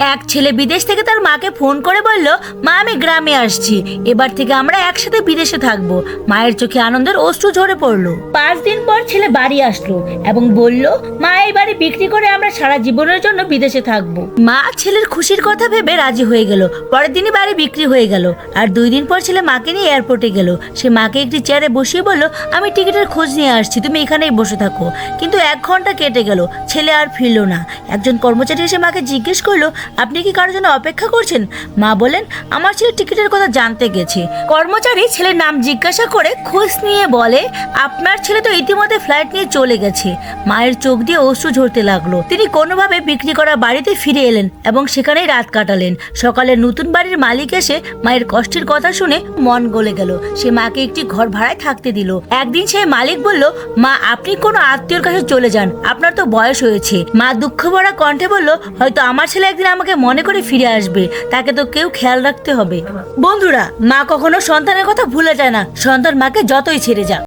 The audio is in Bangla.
এক ছেলে বিদেশ থেকে তার মাকে ফোন করে বলল, মা, আমি গ্রামে আসছি। এবার থেকে আমরা একসাথে বিদেশে থাকব। মায়ের চোখে আনন্দের অশ্রু ঝরে পড়ল। পাঁচ দিন পর ছেলে বাড়ি আসলো এবং বলল, মা, এই বাড়ি বিক্রি করে আমরা সারা জীবনের জন্য বিদেশে থাকব। মা ছেলের খুশির কথা ভেবে রাজি হয়ে গেল। পরের দিনই বাড়ি বিক্রি হয়ে গেল। আর দুই দিন পর ছেলে মাকে নিয়ে এয়ারপোর্টে গেল। সে মাকে একটি চেয়ারে বসিয়ে বলল, আমি টিকিটের খোঁজ নিয়ে আসছি, তুমি এখানেই বসে থাকো। কিন্তু এক ঘণ্টা কেটে গেল। ছেলে আর ফিরলো না। একজন কর্মচারী এসে মাকে জিজ্ঞেস করল আপনি কি কারোর জন্য অপেক্ষা করছেন? মা বলেন, আমার ছেলে টিকিটের কথা জানতে গেছে। কর্মচারী ছেলের নাম জিজ্ঞাসা করে খোঁজ নিয়ে বলে, আপনার ছেলে তো ইতিমধ্যে ফ্লাইট নিয়ে চলে গেছে। মায়ের চোখ দিয়ে অশ্রু ঝরতে লাগল। তিনি কোনোভাবে বিক্রি করা বাড়িতে ফিরে এলেন এবং সেখানেই রাত কাটালেন। সকালে নতুন বাড়ির মালিক এসে মায়ের কষ্টের কথা শুনে মন গলে গেল। সে মাকে একটি ঘর ভাড়ায় থাকতে দিল। একদিন সে মালিক বলল, মা, আপনি কোনো আত্মীয়র কাছে চলে যান। আপনার তো বয়স হয়েছে। মা দুঃখ ভরা কণ্ঠে বলল, হয়তো আমার ছেলে একদিন আমাকে মনে করে ফিরে আসবে, তাকে তো কেউ খেয়াল রাখতে হবে। বন্ধুরা, মা কখনো সন্তানের কথা ভুলে যায় না। সন্তান মাকে যতই ছেড়ে যাক।